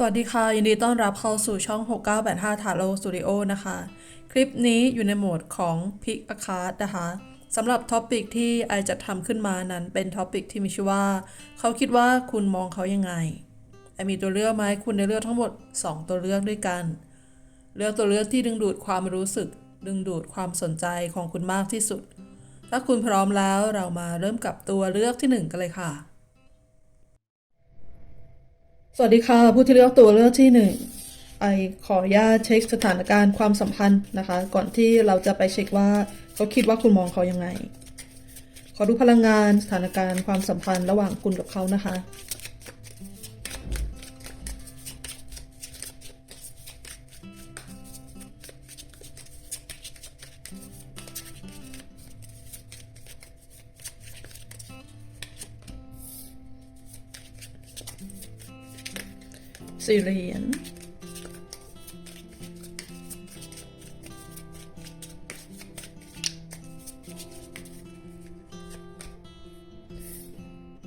สวัสดีค่ะ ยินดีต้อนรับเข้าสู่ช่อง 6985 t a r o Studio นะคะ คลิปนี้อยู่ในโหมดของ Pick a Card นะคะสำหรับท็อปิกที่ไอจะทำขึ้นมานั้นเป็นท็อปิกที่มีชื่อว่า เขาคิดว่าคุณมองเขายังไงไอมีตัวเลือกมาให้คุณในเลือกทั้งหมด 2 ตัวเลือกด้วยกัน เลือกตัวเลือกที่ดึงดูดความรู้สึก ดึงดูดความสนใจของคุณมากที่สุด ถ้าคุณพร้อมแล้วเรามาเริ่มกับตัวเลือกที่หนึ่งกันเลยค่ะ สวัสดีค่ะ ผู้ที่เลือกตัวเลือกที่หนึ่งไอขออนุญาตเช็คสถานการณ์ความสัมพันธ์นะคะ ก่อนที่เราจะไปเช็คว่าเขาคิดว่าคุณมองเขายังไง ขอดูพลังงานสถานการณ์ความสัมพันธ์ระหว่างคุณกับเขานะคะ สี่เหรียญ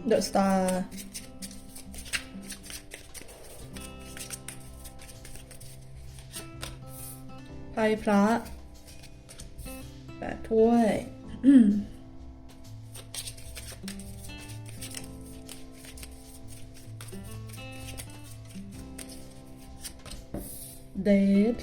The Star ไพ่พระแปดถ้วย เดท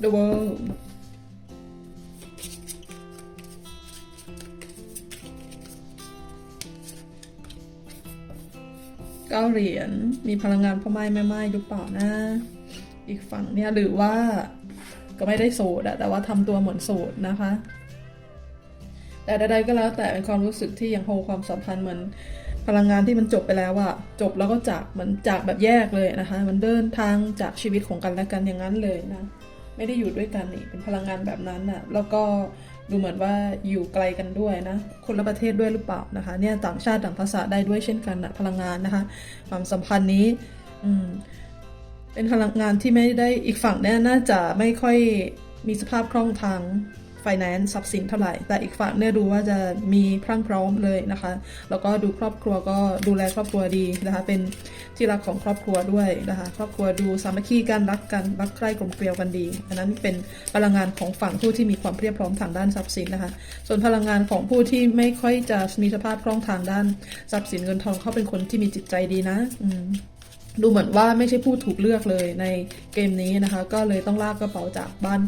เดอะเวิลด์เก้าเหรียญมีพลังงานพ่อไม้แม่ไม้หรือเปล่านะ อีกฝั่งเนี่ยหรือว่าก็ไม่ได้โสดอะแต่ว่าทำตัวเหมือนโสดนะคะ แต่ใดๆก็แล้วแต่เป็นความรู้สึกที่ยังคงความสัมพันธ์เหมือนพลังงานที่มันจบไปแล้วอะจบแล้วก็จากเหมือนจากแบบแยกเลยนะคะ มันเดินทางจากชีวิตของกันและกันอย่างนั้นเลยนะไม่ได้อยู่ด้วยกันนี่เป็นพลังงานแบบนั้นอะแล้วก็ดูเหมือนว่าอยู่ไกลกันด้วยนะคนละประเทศด้วยหรือเปล่านะคะ เนี่ยต่างชาติต่างภาษาได้ด้วยเช่นกันนะพลังงานนะคะ ความสัมพันธ์นี้อืมเป็นพลังงานที่ไม่ได้อีกฝั่งเนี่ยน่าจะไม่ค่อยมีสภาพคล่องทาง finance ทรัพย์สินเท่าไหร่ แต่อีกฝั่งเนี่ยดูว่าจะมีพรั่งพร้อมเลยนะคะ แล้วก็ดูครอบครัวก็ดูแลครอบครัวดีนะคะ เป็นที่รักของครอบครัวด้วยนะคะ ครอบครัวดูสามัคคีกันรักกันรักใคร่กลมเกลียวกันดี อันนั้นเป็นพลังงานของฝั่งผู้ที่มีความเพียบพร้อมทางด้านทรัพย์สินนะคะ ส่วนพลังงานของผู้ที่ไม่ค่อยจะมีสภาพคล่องทางด้านทรัพย์สินเงินทองเขาเป็นคนที่มีจิตใจดีนะ อืมดูเหมือนว่าไม่ใช่ผู้ถูกเลือกเลยในเกมนี้นะคะ ก็เลยต้องลากกระเป๋าจากบ้าน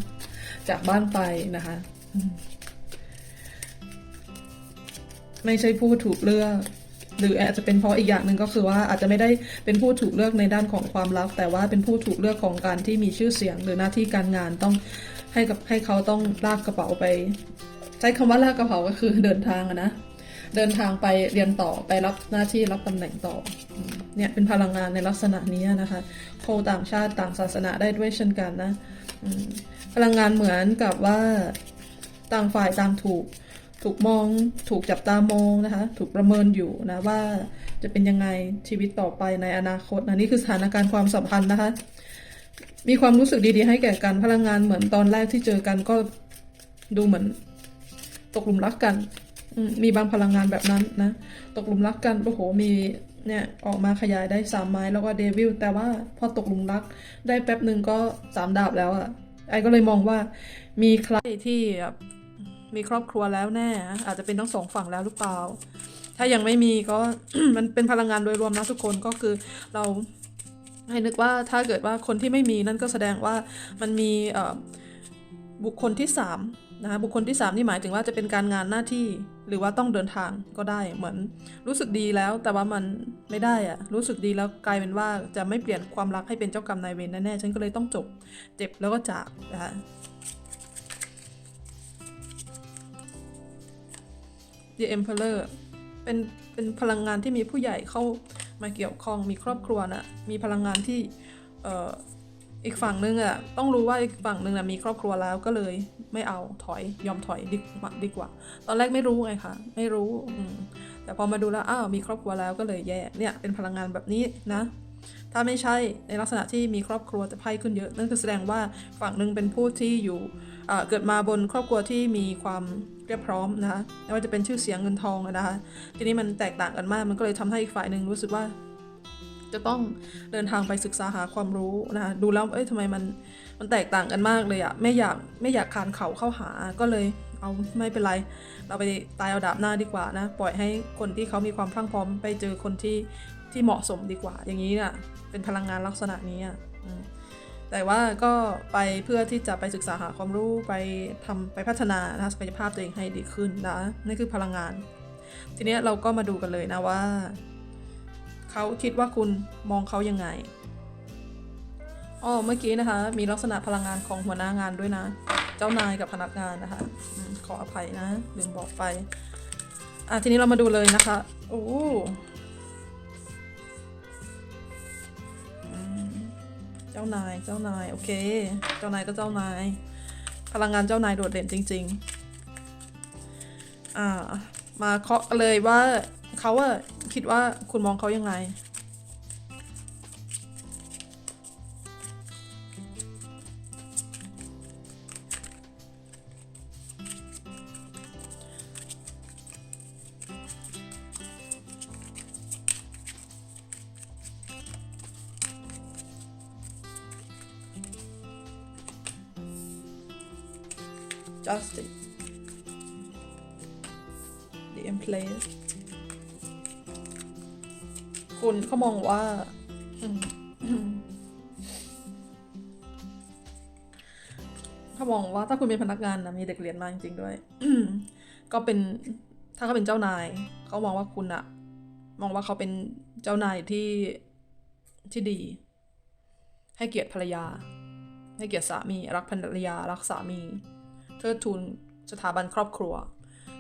จากบ้านไปนะคะ ไม่ใช่ผู้ถูกเลือก หรืออาจจะเป็นเพราะอีกอย่างหนึ่งก็คือว่าอาจจะไม่ได้เป็นผู้ถูกเลือกในด้านของความรัก แต่ว่าเป็นผู้ถูกเลือกของการที่มีชื่อเสียง หรือหน้าที่การงานต้องให้กับให้เขาต้องลากกระเป๋าไป ใช้คำว่าลากกระเป๋าก็คือเดินทางนะ เดินทางไปเรียนต่อไปรับหน้าที่รับตำแหน่งต่อเนี่ยเป็นพลังงานในลักษณะนี้นะคะโคต่างชาติต่างศาสนาได้ด้วยเช่นกันนะพลังงานเหมือนกับว่าต่างฝ่ายต่างถูกถูกมองถูกจับตามองนะคะถูกประเมินอยู่นะว่าจะเป็นยังไงชีวิตต่อไปในอนาคตนะนี่คือสถานการณ์ความสัมพันธ์นะคะ มีความรู้สึกดีๆ ให้แก่กันพลังงานเหมือนตอนแรกที่เจอกันก็ดูเหมือนตกหลุมรักกัน มีบางพลังงานแบบนั้นนะ ตกหลุมรักกัน โอ้โห มีเนี่ยออกมาขยายได้สามไม้แล้วก็เดวิลแต่ว่าพอตกหลุมรัก ได้แป๊บหนึ่งก็สามดาบแล้วอะ่ะไอ้ก็เลยมองว่ามีใครที่มีครอบครัวแล้วแน่ อาจจะเป็นทั้งสองฝั่งแล้วหรือเปล่า ถ้ายังไม่มีก็มันเป็นพลังงานโดยรวมนะทุกคนก็คือเราให้นึกว่าถ้าเกิดว่าคนที่ไม่มีนั่นก็แสดงว่ามันมีบุคคลที่สาม นะคะบุคคลที่สามนี่หมายถึงว่าจะเป็นการงานหน้าที่ หรือว่าต้องเดินทางก็ได้เหมือน รู้สึกดีแล้วแต่ว่ามันไม่ได้อะรู้สึกดีแล้วกลายเป็นว่าจะไม่เปลี่ยนความรักให้เป็นเจ้ากรรมนายเวรแน่ๆฉันก็เลยต้องจบเจ็บแล้วก็จากนะคะ The Emperor เป็นเป็นพลังงานที่มีผู้ใหญ่เข้ามาเกี่ยวข้องมีครอบครัวนะมีพลังงานที่เอ่อ อีกฝั่งนึงอะต้องรู้ว่าอีกฝั่งนึงอะมีครอบครัวแล้วก็เลยไม่เอาถอยยอมถอยดีกว่าดีกว่า ตอนแรกไม่รู้ไงคะไม่รู้อแต่พอมาดูแล้วอ้าวมีครอบครัวแล้วก็เลยแย่เนี่ยเป็นพลังงานแบบนี้นะ ถ้าไม่ใช่ในลักษณะที่มีครอบครัวจะไพ่ขึ้นเยอะ นั่นคือแสดงว่าฝั่งหนึ่งเป็นผู้ที่อยู่เกิดมาบนครอบครัวที่มีความเรียบพร้อมนะคะไม่ว่าจะเป็นชื่อเสียงเงินทองอะนะคะทีนี้มันแตกต่างกันมากมันก็เลยทำให้อีกฝ่ายหนึ่งรู้สึกว่า จะต้องเดินทางไปศึกษาหาความรู้นะคะดูแล้วเอ้ยทำไมมันมันแตกต่างกันมากเลยอะไม่อยากไม่อยากคานเขาเข้าหาก็เลยเอาไม่เป็นไร เราไปตายเอาดาบหน้าดีกว่านะ ปล่อยให้คนที่เขามีความพรั่งพร้อมไปเจอคนที่ที่เหมาะสมดีกว่า อย่างนี้น่ะเป็นพลังงานลักษณะนี้อะแต่ว่าก็ไปเพื่อที่จะไปศึกษาหาความรู้ไปทำไปพัฒนานะศักยภาพตัวเองให้ดีขึ้นนะนี่คือพลังงาน ทีนี้เราก็มาดูกันเลยนะว่า เขาคิดว่าคุณมองเขายังไงอ๋อเมื่อกี้นะคะ มีลักษณะพลังงานของหัวหน้างานด้วยนะ เจ้านายกับพนักงานนะคะอขออภัยนะลืมบอกไปอะทีนี้เรามาดูเลยนะคะโอ้เจ้านายเจ้านายโอเค เจ้านายก็เจ้านาย พลังงานเจ้านายโดดเด่นจริง ๆ อ่า มาเคาะเลยว่า เขาอะคิดว่าคุณมองเขายังไง justice the emplace คุณเขามองว่าเขามองว่าถ้าคุณเป็นพนักงานนะมีเด็กเรียนมาจริงๆด้วยก็เป็นถ้าเขาเป็นเจ้านาย เขามองว่าคุณอะมองว่าเขาเป็นเจ้านายที่ที่ดี ให้เกียรติภรรยา ให้เกียรติสามี รักภรรยา รักสามีเทิดทูนสถาบันครอบครัว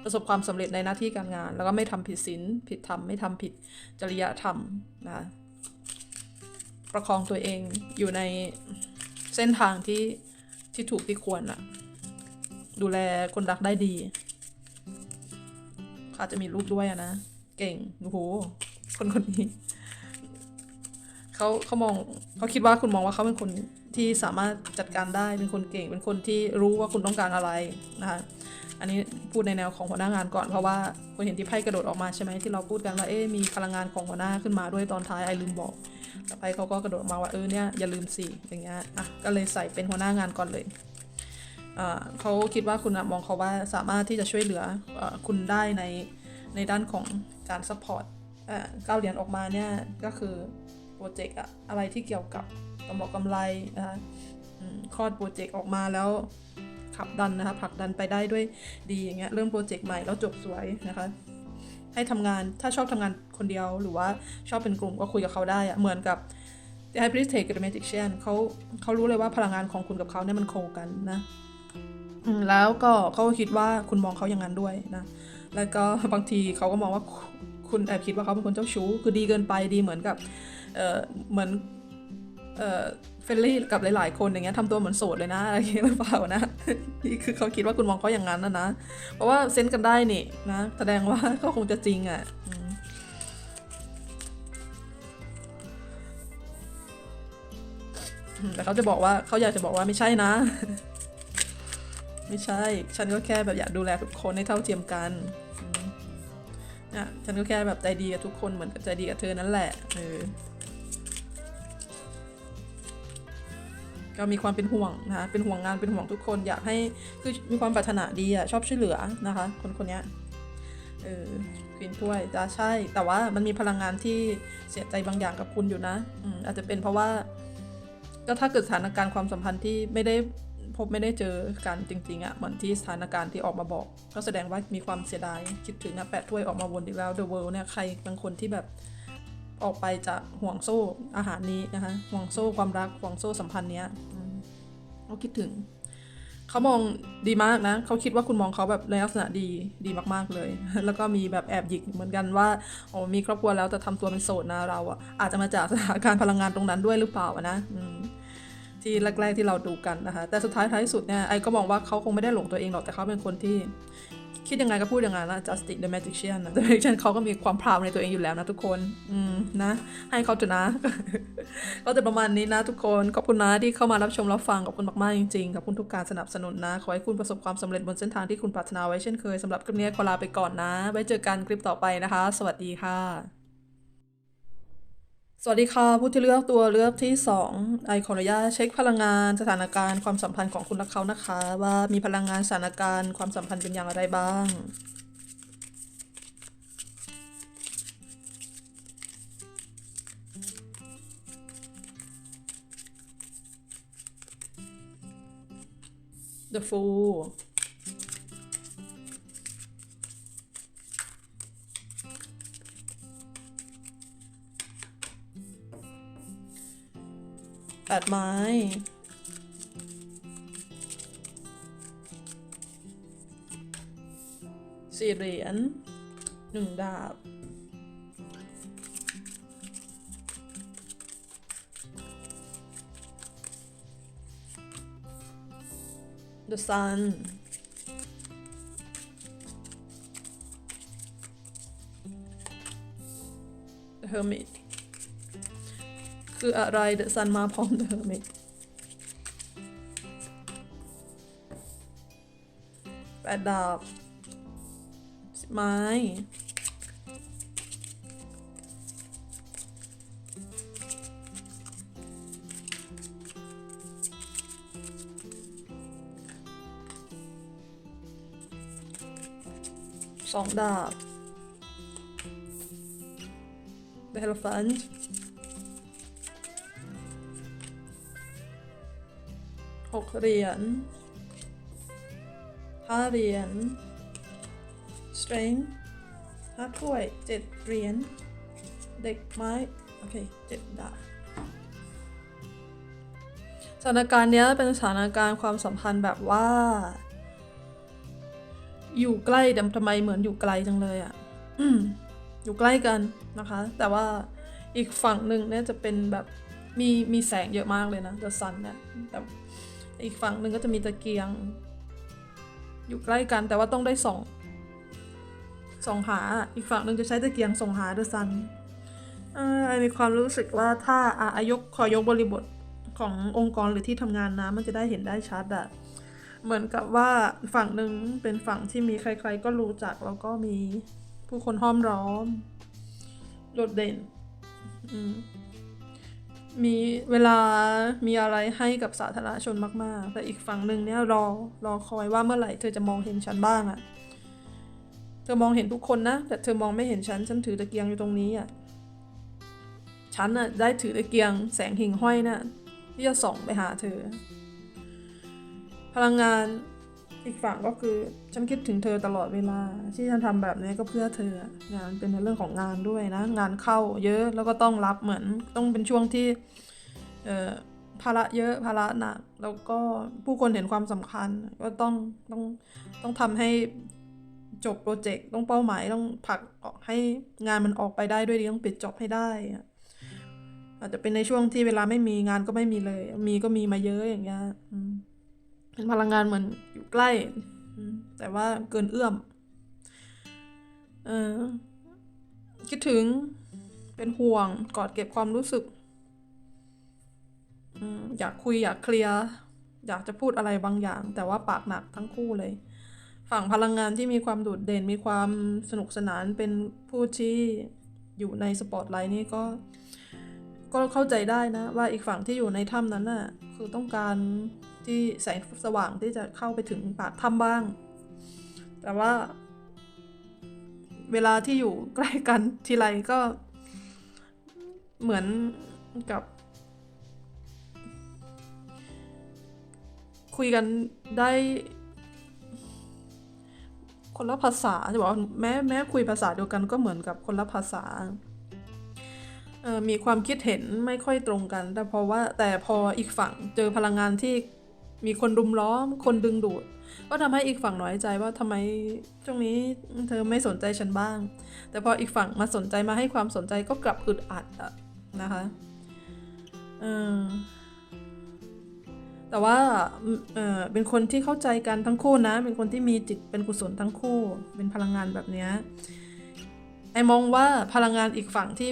ประสบความสำเร็จในหน้าที่การงาน แล้วก็ไม่ทำผิดศีลผิดธรรมไม่ทำผิดจริยธรรมนะประคองตัวเองอยู่ในเส้นทางที่ที่ถูกที่ควรอะดูแลคนรักได้ดีอาจจะมีลูกด้วยอะนะ เก่งโอ้โหคนคนนี้เขาเขามองเขาคิดว่าคุณมองว่าเขาเป็นคนที่สามารถจัดการได้เป็นคนเก่ง เป็นคนที่รู้ว่าคุณต้องการอะไรนะคะ อันนี้พูดในแนวของหัวหน้างานก่อนเพราะว่าคุณเห็นที่ไพ่กระโดดออกมาใช่ไหมที่เราพูดกันว่าเอ๊มีพลังงานของหัวหน้าขึ้นมาด้วยตอนท้ายไอลืมบอกแต่ไพ่เขาก็กระโดดมาว่าเออเนี่ยอย่าลืมสิอย่างเงี้ยอะก็เลยใส่เป็นหัวหน้างานก่อนเลยเขาคิดว่าคุณมองเขาว่าสามารถที่จะช่วยเหลืออคุณได้ในในด้านของการซัพพอร์ตเก้าเหรียญออกมาเนี่ยก็คือโปรเจกต์อะอะไรที่เกี่ยวกับกำไรกำไรนะคะอืมคลอดโปรเจกต์ออกมาแล้ว ขับดันนะคะผลักดันไปได้ด้วยดีอย่างเงี้ยเริ่มโปรเจกต์ใหม่แล้วจบสวยนะคะ ให้ทำงานถ้าชอบทำงานคนเดียวหรือว่าชอบเป็นกลุ่มก็คุยกับเขาได้อะเหมือนกับ The High Priestess กับ The Magician เขาเขารู้เลยว่าพลังงานของคุณกับเขาเนี่ยมันโคกันนะแล้วก็เขาคิดว่าคุณมองเขาอย่างนั้นด้วยนะ แล้วก็บางทีเขาก็มองว่าคุณคุณแอบคิดว่าเขาเป็นคนเจ้าชู้ คือดีเกินไปดีเหมือนกับ เออเหมือน เออเฟรนลี่กับหลายๆ คนอย่างเงี้ยทำตัวเหมือนโสดเลยนะอะไรอย่างเงี้ยหรือเปล่านะนี่คือเขาคิดว่าคุณมองเขาอย่างนั้นนะนะเพราะว่าเซนส์กันได้นี่นะแสดงว่าก็คงจะจริงอะ่ะแต่เขาจะบอกว่าเขาอยากจะบอกว่าไม่ใช่นะ ไม่ใช่ ฉันก็แค่แบบอยากดูแลทุกคนให้เท่าเทียมกันอืมเนี่ยฉันก็แค่แบบใจดีกับทุกคนเหมือนกับใจดีกับเธอนั่นแหละเออ ก็มีความเป็นห่วงนะคะเป็นห่วงงานเป็นห่วงทุกคน อยากให้คือมีความปรารถนาดีอะชอบช่วยเหลือนะคะ คนคนนี้เออควีนถ้วยจะใช่ แต่ว่ามันมีพลังงานที่เสียใจบางอย่างกับคุณอยู่นะอืมอาจจะเป็นเพราะว่า ก็ถ้าเกิดสถานการณ์ความสัมพันธ์ที่ไม่ได้พบไม่ได้เจอกันจริงๆอะ่ะเหมือนที่สถานการณ์ที่ออกมาบอก ก็แสดงว่ามีความเสียดายคิดถึงนะแปดถ้วยออกมาวนอีกแล้ว The World เนี่ยใครบางคนที่แบบ ออกไปจากห่วงโซ่อาหารนี้นะคะห่วงโซ่ความรักห่วงโซ่สัมพันธ์เนี้ยเขาคิดถึง เขามองดีมากนะ เขาคิดว่าคุณมองเขาแบบในลักษณะดีดีมากๆเลย แล้วก็มีแบบแอบหยิกเหมือนกันว่าโอ้มีครอบครัวแล้วแต่ทำตัวเป็นโสดนะเราอะอาจจะมาจากสถานการณ์พลังงานตรงนั้นด้วยหรือเปล่านะที่แรกๆที่เราดูกันนะคะ แต่สุดท้ายท้ายสุดเนี่ยไอ้ก็มองว่าเขาคงไม่ได้หลงตัวเองหรอกแต่เขาเป็นคนที่ คิดยังไงก็พูดอย่างนั้นนะ Justice the Magician นะ The Magician เขาก็มีความพราวในตัวเองอยู่แล้วนะทุกคน อืมนะ ให้เขาเถอะนะ ก็จะประมาณนี้นะทุกคน ขอบคุณนะที่เข้ามารับชมรับฟัง ขอบคุณมากๆจริงๆ ขอบคุณทุกการสนับสนุนนะ ขอให้คุณประสบความสำเร็จบนเส้นทางที่คุณปรารถนาไว้เช่นเคยสำหรับคลิปนี้ขอลาไปก่อนนะ ไว้เจอกันคลิปต่อไปนะคะ สวัสดีค่ะ สวัสดีค่ะ ผู้ที่เลือกตัวเลือกที่ 2 ไอขออนุญาตเช็คพลังงานสถานการณ์ความสัมพันธ์ของคุณและเขานะคะ ว่ามีพลังงานสถานการณ์ความสัมพันธ์เป็นอย่างไรบ้าง The Fool แปดไม้สี่เหรียญหนึ่งดาบ The Sun The Hermit คืออะไร The Sun มาพร้อม The Hermit แปดดาบสิบไม้สองดาบ The Elephant หกเหรียญห้าเหรียญ Strength ห้าถ้วยเจ็ดเหรียญ เด็กไม้ โอเคเจ็ดดาบสถานการณ์เนี้ยเป็นสถานการณ์ความสัมพันธ์แบบว่า อยู่ใกล้แต่ทำไมเหมือนอยู่ไกลจังเลยอะ่ะอยู่ใกล้กันนะคะ แต่ว่าอีกฝั่งหนึ่งเนี่ยจะเป็นแบบมีมีแสงเยอะมากเลยนะ The Sun เนี่ยแต่ อีกฝั่งหนึ่งก็จะมีตะเกียง อยู่ใกล้กันแต่ว่าต้องได้ส่องส่องหา อีกฝั่งหนึ่งจะใช้ตะเกียงส่องหา The Sun เออไอมีความรู้สึกว่าถ้าอะอายกขอยกบริบทขององค์กรหรือที่ทำงานนะมันจะได้เห็นได้ชัดอะเหมือนกับว่าฝั่งหนึ่งเป็นฝั่งที่มีใคร ๆ ก็รู้จักแล้วก็มีผู้คนห้อมล้อม โดดเด่น อืม มีเวลามีอะไรให้กับสาธารณชนมาก ๆ แต่อีกฝั่งหนึ่งเนี่ยรอรอคอยว่าเมื่อไหร่เธอจะมองเห็นฉันบ้างอะเธอมองเห็นทุกคนนะ แต่เธอมองไม่เห็นฉัน ฉันถือตะเกียงอยู่ตรงนี้อะฉันอะได้ถือตะเกียงแสงหิ่งห้อยนะ่ะที่จะส่องไปหาเธอ พลังงาน อีกฝั่งก็คือฉันคิดถึงเธอตลอดเวลา ที่ฉันทำแบบนี้ก็เพื่อเธองานเป็นในเรื่องของงานด้วยนะ งานเข้าเยอะแล้วก็ต้องรับเหมือนต้องเป็นช่วงที่เภาระเยอะภาระหนักแล้วก็ผู้คนเห็นความสำคัญก็ต้องต้องต้องทำให้จบโปรเจกต์ต้องเป้าหมายต้องผลักออกให้งานมันออกไปได้ด้วยดีต้องปิดจบให้ได้อะอาจจะเป็นในช่วงที่เวลาไม่มีงานก็ไม่มีเลย มีก็มีมาเยอะอย่างเงี้ย เป็นพลังงานเหมือนอยู่ใกล้ แต่ว่าเกินเอื้อมเออคิดถึงเป็นห่วงกอดเก็บความรู้สึกอืมอยากคุยอยากเคลียร์อยากจะพูดอะไรบางอย่าง แต่ว่าปากหนักทั้งคู่เลย ฝั่งพลังงานที่มีความโดดเด่นมีความสนุกสนานเป็นผู้ที่อยู่ในสปอตไลท์นี่ก็ก็เข้าใจได้นะ ว่าอีกฝั่งที่อยู่ในถ้ำนั้นน่ะคือต้องการ ที่แสงสว่างที่จะเข้าไปถึงปากถ้ำบ้าง แต่ว่า เวลาที่อยู่ใกล้กันทีไรก็เหมือนกับ คุยกันได้คนละภาษาจะบอกว่าแม้แม้คุยภาษาเดียวกันก็เหมือนกับคนละภาษามีความคิดเห็นไม่ค่อยตรงกัน แต่เพราะว่าแต่พออีกฝั่งเจอพลังงานที่ มีคนรุมล้อม คนดึงดูด ก็ทำให้อีกฝั่งน้อยใจว่าทำไมช่วงนี้เธอไม่สนใจฉันบ้าง แต่พออีกฝั่งมาสนใจมาให้ความสนใจก็กลับอึดอัดอะนะคะเออแต่ว่าเออเป็นคนที่เข้าใจกันทั้งคู่นะ เป็นคนที่มีจิตเป็นกุศลทั้งคู่ เป็นพลังงานแบบเนี้ยไอมองว่าพลังงานอีกฝั่งที่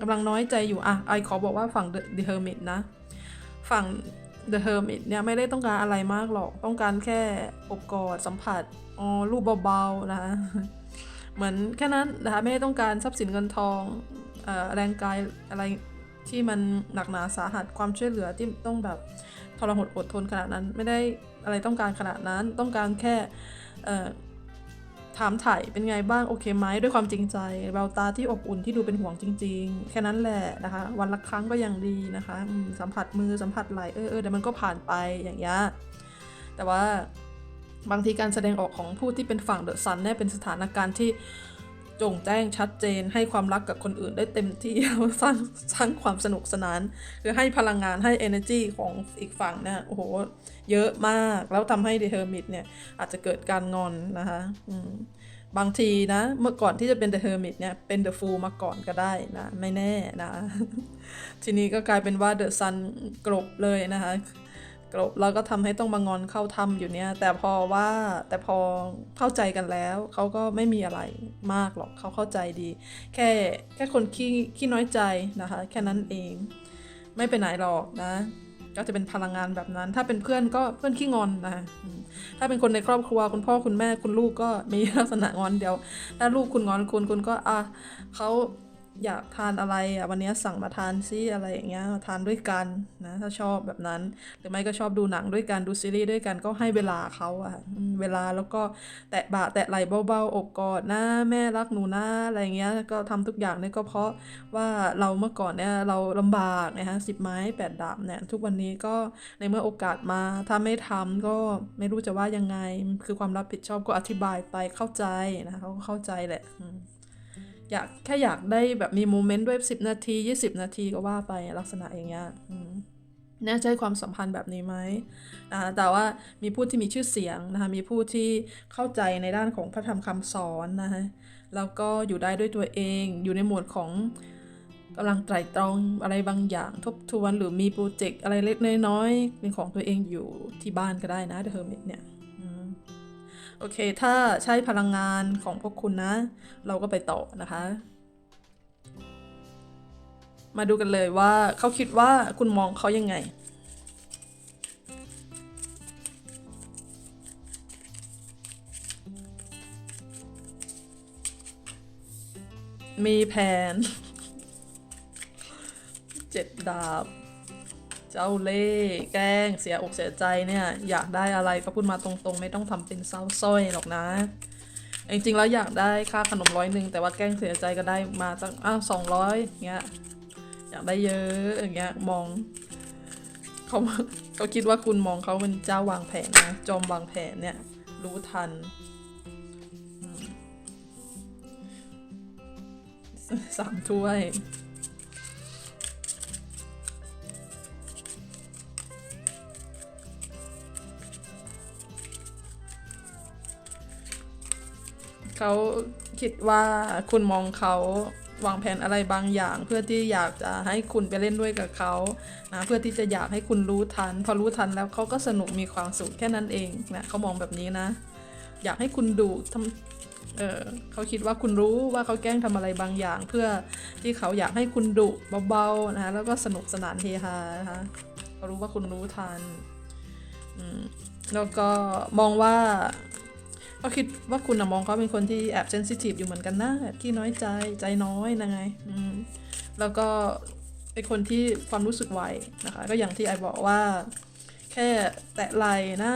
กำลังน้อยใจอยู่อะไอขอบอกว่าฝั่ง The, The Hermit นะ ฝั่ง The Hermit เนี่ยไม่ได้ต้องการอะไรมากหรอก ต้องการแค่อบกอดสัมผัสอ๋อรูปเบาๆนะเหมือนแค่นั้นนะคะไม่ได้ต้องการทรัพย์สินเงินทองอแรงกายอะไรที่มันหนักหนาสาหัสความช่วยเหลือที่ต้องแบบทรหดอดทนขนาดนั้น ไม่ได้อะไรต้องการขนาดนั้น ต้องการแค่ ถามถ่ายเป็นไงบ้างโอเคไหมด้วยความจริงใจแววตาที่อบอุ่นที่ดูเป็นห่วงจริง ๆ แค่นั้นแหละนะคะ วันละครั้งก็ยังดีนะคะสัมผัสมือสัมผัสไหลเออเออเดี๋ยวมันก็ผ่านไปอย่างเงี้ยแต่ว่าบางทีการแสดงออกของผู้ที่เป็นฝั่งเดอะซันเนี่ยเป็นสถานการณ์ที่ จงแจ้งชัดเจนให้ความรักกับคนอื่นได้เต็มที่สร้างสร้างความสนุกสนาน คือให้พลังงานให้ energy ของอีกฝั่งเนี่ยโอ้โห เยอะมากแล้วทำให้ The Hermit เนี่ย อาจจะเกิดการงอนนะคะบางทีนะ เมื่อก่อนที่จะเป็น The Hermit เนี่ย เป็น The Fool มาก่อนก็ได้นะ ไม่แน่นะ ทีนี้ก็กลายเป็นว่า The Sun กลบเลยนะคะ แล้วก็ทำให้ต้องมางอนเข้าถ้ำอยู่เนี่ย แต่พอว่าแต่พอเข้าใจกันแล้วเขาก็ไม่มีอะไรมากหรอกเขาเข้าใจดี แค่แค่คนขี้ขี้น้อยใจนะคะ แค่นั้นเอง ไม่ไปไหนหรอกนะ ก็จะเป็นพลังงานแบบนั้น ถ้าเป็นเพื่อนก็เพื่อนขี้งอนนะถ้าเป็นคนในครอบครัวคุณพ่อคุณแม่คุณลูกก็มีลักษณะงอนเดียวถ้าลูกคุณงอนคุณคุณก็อะเขา อยากทานอะไรอะวันนี้สั่งมาทานซิอะไรอย่างเงี้ยมาทานด้วยกันนะถ้าชอบแบบนั้น หรือไม่ก็ชอบดูหนังด้วยกันดูซีรีส์ด้วยกันก็ให้เวลาเขาอะเวลาแล้วก็แตะบ่าแตะไหล่เบาๆอบกอดนะแม่รักหนูนะอะไรเงี้ยก็ทำทุกอย่างเนี่ยก็เพราะว่าเราเมื่อก่อนเนี่ยเราลำบากนะฮะสิบไม้แปดดาบเนี่ยทุกวันนี้ก็ในเมื่อโอกาสมาถ้าไม่ทำก็ไม่รู้จะว่ายังไงคือความรับผิดชอบก็อธิบายไปเข้าใจนะเขาก็เข้าใจแหละ อยากแค่อยากได้แบบมีโมเมนต์ด้วย 10 นาที 20 นาทีก็ว่าไปลักษณะอย่างเงี้ยอืมแน่ใจความสัมพันธ์แบบนี้ไหมแต่ว่ามีผู้ที่มีชื่อเสียงนะคะ มีผู้ที่เข้าใจในด้านของพระธรรมคำสอนนะคะแล้วก็อยู่ได้ด้วยตัวเอง อยู่ในหมวดของกำลังไตร่ตรองอะไรบางอย่างทบทวนหรือมีโปรเจกต์อะไรเล็กน้อยๆเป็นของตัวเองอยู่ที่บ้านก็ได้นะเดอะเฮอร์มิตเนี่ย อเค ถ้าใช้พลังงานของพวกคุณนะ เราก็ไปต่อนะคะ มาดูกันเลยว่าเขาคิดว่าคุณมองเขายังไง มีแผน เจ็ดดาบ เจ้าเล่แกล้งเสียอกเสียใจเนี่ยอยากได้อะไรก็พูดมาตรงๆ ไม่ต้องทำเป็นเศร้าส้อยหรอกนะ จริงๆแล้วอยากได้ค่าขนมร้อยหนึ่งแต่ว่าแกล้งเสียใจก็ได้มาสักอ้าวสองร้อยเงี้ยอยากได้เยอะอย่างเงี้ยมองเขาเขาคิดว่าคุณมองเขาเป็นเจ้าวางแผนนะจอมวางแผนเนี่ยรู้ทันสามถ้วย เขาคิดว่าคุณมองเขาวางแผนอะไรบางอย่าง เพื่อที่อยากจะให้คุณไปเล่นด้วยกับเขานะเพื่อที่จะอยากให้คุณรู้ทัน พอรู้ทันแล้วเขาก็สนุกมีความสุขแค่นั้นเองนะเขามองแบบนี้นะ อยากให้คุณดูทำเออเขาคิดว่าคุณรู้ว่าเขาแกล้งทำอะไรบางอย่าง เพื่อที่เขาอยากให้คุณดุเบาๆนะแล้วก็สนุกสนานเฮฮานะคะเขารู้ว่าคุณรู้ทันแล้วก็มองว่า ก็คิดว่าคุณนะมองเขาเป็นคนที่แอบเซนซิทีฟอยู่เหมือนกันนะแอบขี้น้อยใจใจน้อยนะไงอืมแล้วก็เป็นคนที่ความรู้สึกไวนะคะ ก็อย่างที่ไอบอกว่า แค่แตะไหล่นะ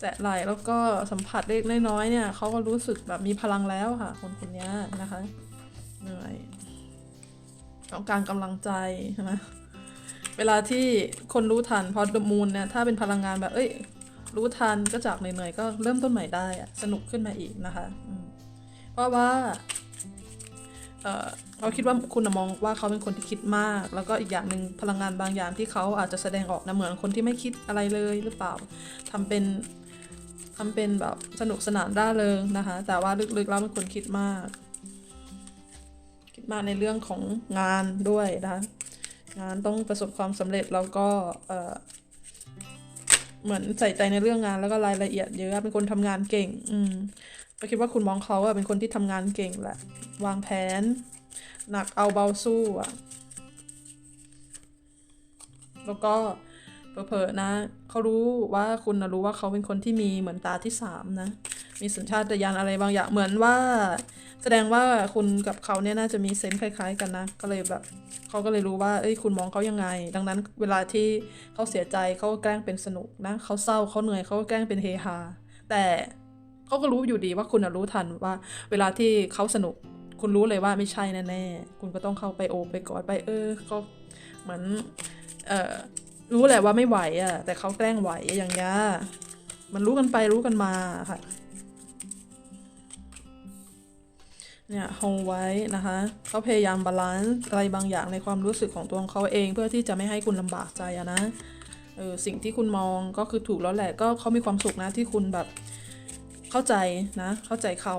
แตะไหล่แล้วก็สัมผัสเล็กน้อยๆเนี่ยเขาก็รู้สึกแบบมีพลังแล้วค่ะ คนคนนี้นะคะเหนื่อยต้องการกำลังใจใช่ไหมเวลาที่คนรู้ทันพอดมูลเนี่ยถ้าเป็นพลังงานแบบเอ้ย รู้ทันก็จากเหนื่อยๆก็เริ่มต้นใหม่ได้อะสนุกขึ้นมาอีกนะคะเพราะว่าเราคิดว่าคุณมองว่าเขาเป็นคนที่คิดมาก แล้วก็อีกอย่างหนึ่งพลังงานบางอย่างที่เขาอาจจะแสดงออกนะเหมือนคนที่ไม่คิดอะไรเลยหรือเปล่าทำเป็นทำเป็นแบบสนุกสนานร่าเริงนะคะ แต่ว่าลึกๆแล้วเป็นคนคิดมาก คิดมากในเรื่องของงานด้วยนะคะงานต้องประสบความสำเร็จแล้วก็ เหมือนใส่ใจในเรื่องงานแล้วก็รายละเอียดเยอะเป็นคนทำงานเก่ง อืมก็คิดว่าคุณมองเขาอะเป็นคนที่ทำงานเก่งแหละ วางแผน หนักเอาเบาสู้อะแล้วก็เผลอๆนะ เขารู้ว่าคุณนะรู้ว่าเขาเป็นคนที่มีเหมือนตาที่สามนะ มีสัญชาตญาณอะไรบางอย่างเหมือนว่าแสดงว่าคุณกับเขาเนี่ยน่าจะมีเซนส์คล้าย ๆ กันนะ ก็เลยแบบเขาก็เลยรู้ว่า เอ้ยคุณมองเขายังไง ดังนั้นเวลาที่เขาเสียใจเขาก็แกล้งเป็นสนุกนะเขาเศร้าเขาเหนื่อยเขาก็แกล้งเป็นเฮฮาแต่เขาก็รู้อยู่ดีว่าคุณรู้ทันว่า เวลาที่เขาสนุก คุณรู้เลยว่าไม่ใช่แน่ๆคุณก็ต้องเข้าไปโอบไปกอดไปเออเขาเหมือนเออรู้แหละว่าไม่ไหวอะ่ะแต่เขาแกล้งไหวอย่างเงี้ยมันรู้กันไปรู้กันมาค่ะ เนี่ยโฮไว้นะคะเขาพยายามบาลานซ์อะไรบางอย่างในความรู้สึกของตัวของเขาเองเพื่อที่จะไม่ให้คุณลำบากใจอะนะเออสิ่งที่คุณมองก็คือถูกแล้วแหละก็เขามีความสุขนะที่คุณแบบเข้าใจนะ เข้าใจเขา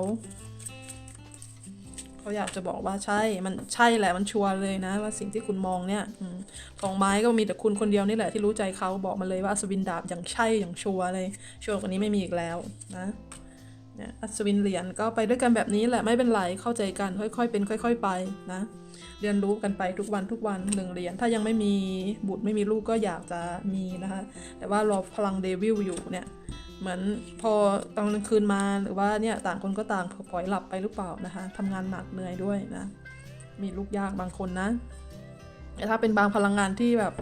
เขาอยากจะบอกว่าใช่มันใช่แหละมันชัวร์เลยนะ ว่าสิ่งที่คุณมองเนี่ยอของไม้ก็มีแต่คุณคนเดียวนี่แหละที่รู้ใจเขาบอกมาเลยว่าอัศวินดาบอย่างใช่อย่างชัวร์เลยชัวร์กว่านี้ไม่มีอีกแล้วนะ เนี่ยอัศวินเหรียญก็ไปด้วยกันแบบนี้แหละไม่เป็นไรเข้าใจกันค่อยๆ เป็นค่อย ๆ ไปนะ เรียนรู้กันไปทุกวันทุกวันหนึ่งเหรียญถ้ายังไม่มีบุตรไม่มีลูกก็อยากจะมีนะคะแต่ว่ารอพลังเดวิลอยู่เนี่ยเหมือนพอตอนกลางคืนมาหรือว่าเนี่ยต่างคนก็ต่างปล่อยหลับไปหรือเปล่านะคะทำงานหนักเหนื่อยด้วยนะมีลูกยากบางคนนะ ถ้าเป็นบางพลังงานที่แบบ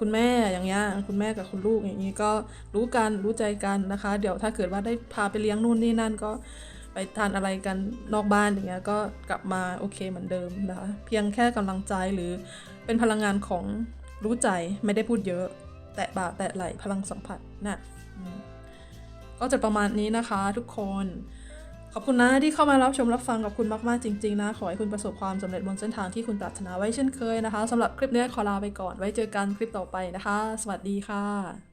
คุณแม่อย่างเงี้ยคุณแม่กับคุณลูกอย่างนี้ก็รู้กันรู้ใจกันนะคะ เดี๋ยวถ้าเกิดว่าได้พาไปเลี้ยงนู่นนี่นั่นก็ไปทานอะไรกันนอกบ้านอย่างเงี้ยก็กลับมาโอเคเหมือนเดิมนะคะเพียงแค่กำลังใจหรือเป็นพลังงานของรู้ใจไม่ได้พูดเยอะ แตะบ่าแตะไหลพลังสัมผัสนะอืมก็จะประมาณนี้นะคะทุกคน ขอบคุณนะที่เข้ามารับชมรับฟังกับคุณมากๆจริงๆนะ ขอให้คุณประสบความสำเร็จบนเส้นทางที่คุณปรารถนาไว้เช่นเคยนะคะสำหรับคลิปนี้ขอลาไปก่อนไว้เจอกันคลิปต่อไปนะคะ สวัสดีค่ะ